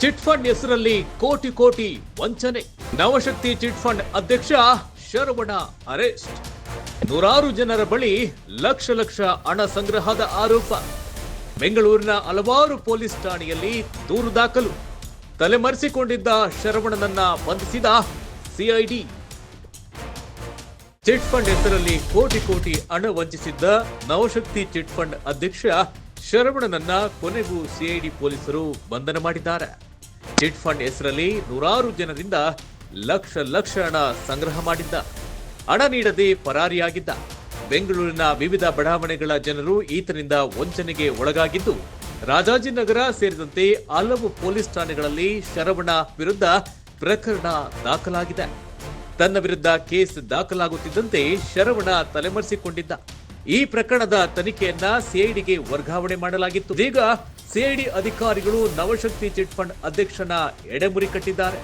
Chit fund ಹೆಸರಲ್ಲಿ ಕೋಟಿ ಕೋಟಿ ವಂಚನೆ. ನವಶಕ್ತಿ ಚಿಟ್ ಫಂಡ್ ಅಧ್ಯಕ್ಷ ಶರವಣ ಅರೆಸ್ಟ್. ನೂರಾರು ಜನರ ಬಳಿ ಲಕ್ಷ ಲಕ್ಷ ಹಣ ಸಂಗ್ರಹದ ಆರೋಪ. ಬೆಂಗಳೂರಿನ ಹಲವಾರು ಪೊಲೀಸ್ ಠಾಣೆಯಲ್ಲಿ ದೂರು ದಾಖಲು. ತಲೆಮರೆಸಿಕೊಂಡಿದ್ದ ಶರವಣನನ್ನ ಬಂಧಿಸಿದ ಸಿಐಡಿ ಚಿಟ್ ಫಂಡ್ ಹೆಸರಲ್ಲಿ ಕೋಟಿ ಕೋಟಿ ಹಣ ವಂಚಿಸಿದ್ದ ನವಶಕ್ತಿ ಚಿಟ್ ಫಂಡ್ ಅಧ್ಯಕ್ಷ ಶರವಣನನ್ನ ಕೊನೆಗೂ ಸಿಐಡಿ ಪೊಲೀಸರು ಬಂಧನ ಮಾಡಿದ್ದಾರೆ. ಚಿಟ್ ಫಂಡ್ ಹೆಸರಲ್ಲಿ ನೂರಾರು ಜನರಿಂದ ಲಕ್ಷ ಲಕ್ಷ ಹಣ ಸಂಗ್ರಹ ಮಾಡಿದ್ದ. ಹಣ ನೀಡದೆ ಪರಾರಿಯಾಗಿದ್ದ. ಬೆಂಗಳೂರಿನ ವಿವಿಧ ಬಡಾವಣೆಗಳ ಜನರು ಈತನಿಂದ ವಂಚನೆಗೆ ಒಳಗಾಗಿದ್ದು ರಾಜಾಜಿನಗರ ಸೇರಿದಂತೆ ಹಲವು ಪೊಲೀಸ್ ಠಾಣೆಗಳಲ್ಲಿ ಶರವಣ ವಿರುದ್ಧ ಪ್ರಕರಣ ದಾಖಲಾಗಿದೆ. ತನ್ನ ವಿರುದ್ಧ ಕೇಸ್ ದಾಖಲಾಗುತ್ತಿದ್ದಂತೆ ಶರವಣ ತಲೆಮರೆಸಿಕೊಂಡಿದ್ದ. ಈ ಪ್ರಕರಣದ ತನಿಖೆಯನ್ನ ಸಿಐಡಿಗೆ ವರ್ಗಾವಣೆ ಮಾಡಲಾಗಿತ್ತು. ಈಗ ಸಿಐಡಿ ಅಧಿಕಾರಿಗಳು ನವಶಕ್ತಿ ಚಿಟ್ಫಂಡ್ ಅಧ್ಯಕ್ಷನ ಎಡೆಮುರಿ ಕಟ್ಟಿದ್ದಾರೆ.